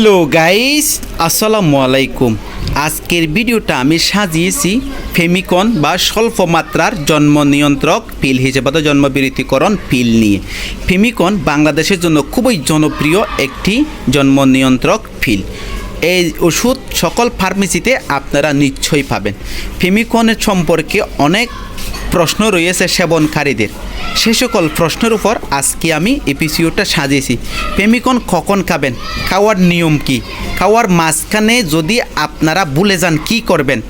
Hello guys, আসসালামু আলাইকুম। আজকের ভিডিওটা আমি সাজিয়েছি ফেমিকন বা স্বল্প মাত্রার জন্ম নিয়ন্ত্রক পিল হিসেবে তো জন্মবিরতিকরণ পিল নিয়ে। ফেমিকন বাংলাদেশের জন্য খুবই জনপ্রিয় একটি জন্ম নিয়ন্ত্রক পিল। এই ওষুধ সকল ফার্মেসিতে আপনারা নিশ্চয়ই পাবেন। ফেমিকনের সম্পর্কে অনেক প্রশ্ন রয়েছে সেবনকারীদের। সে সকল প্রশ্নের উপর আজকে আমি এপিসিওটা সাজিয়েছি। প্রেমিকন কখন খাবেন? খাওয়ার নিয়ম কি? খাওয়ার মাঝখানে যদি আপনারা ভুলে যান, কি করবেন?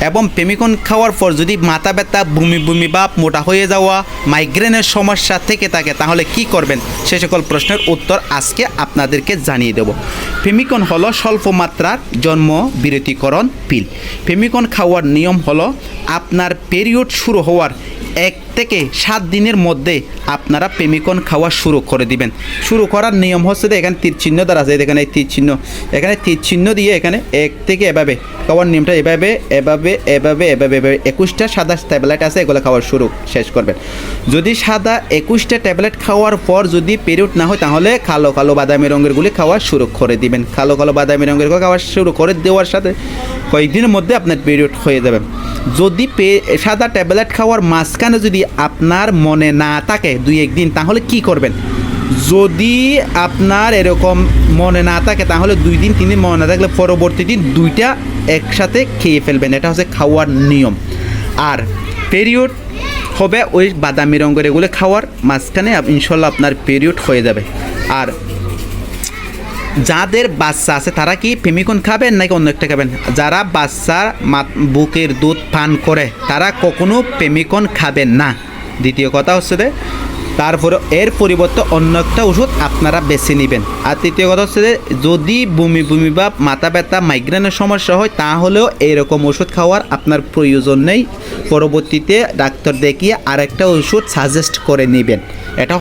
এবং প্রেমিকন খাওয়ার পর যদি মাথা ব্যথা বমি বমি বাপ মোটা হয়ে যাওয়া মাইগ্রেনের সমস্যা থেকে থাকে, তাহলে কি করবেন? সে সকল প্রশ্নের উত্তর আজকে আপনাদেরকে জানিয়ে দেব। ফেমিকন হল স্বল্প মাত্রার জন্ম বিরতিকরণ পিল। ফেমিকন খাওয়ার নিয়ম হল, আপনার পেরিয়ড শুরু হওয়ার এক থেকে সাত দিনের মধ্যে আপনারা প্রেমিকন খাওয়া শুরু করে দিবেন। শুরু করার নিয়ম হচ্ছে এখানে তীর চিহ্ন দ্বারা আছে, এখানে তীর চিহ্ন এখানে তীর চিহ্ন দিয়ে এখানে এক থেকে এভাবে, খাওয়ার নিয়মটা এভাবে এভাবে এভাবে এভাবে এভাবে। একুশটা সাদা ট্যাবলেট আছে, এগুলো খাওয়ার শুরু, শেষ করবেন। যদি সাদা একুশটা ট্যাবলেট খাওয়ার পর যদি পিরিয়ড না হয়, তাহলে কালো কালো বাদামি রঙেরগুলি খাওয়া শুরু করে দিবেন। কালো কালো বাদামি রঙের খাওয়া শুরু করে দেওয়ার সাথে কয়েকদিনের মধ্যে আপনার পিরিয়ড হয়ে যাবে। যদি সাদা ট্যাবলেট খাওয়ার মাঝখানে যদি আপনার মনে না থাকে দুই একদিন, তাহলে কি করবেন? যদি আপনার এরকম মনে না থাকে, তাহলে দুই দিন, তিন দিন মনে না থাকলে পরবর্তী দিন দুইটা একসাথে খেয়ে ফেলবেন। এটা হচ্ছে খাওয়ার নিয়ম। আর পেরিয়ড হবে ওই বাদামি রঙের এগুলো খাওয়ার, মাঝখানে ইনশাল্লাহ আপনার পিরিয়ড হয়ে যাবে। আর যাদের বাচ্চা আছে, তারা কি ফেমিকন খাবেন নাকি অন্য একটা খাবেন? যারা বাচ্চার বুকের দুধ পান করে, তারা কখনো ফেমিকন খাবেন না। দ্বিতীয় কথা হচ্ছে যে, তারপরে এর পরিবর্তে অন্য একটা ওষুধ আপনারা বেছে নেবেন। আর তৃতীয় কথা হচ্ছে যে, যদি বমি বমি বা মাথা ব্যথা মাইগ্রেনের সমস্যা হয়, তাহলেও এরকম ওষুধ খাওয়ার আপনার প্রয়োজন নেই। পরবর্তীতে ডাক্তার দেখিয়ে আরেকটা ওষুধ সাজেস্ট করে নেবেন। এটা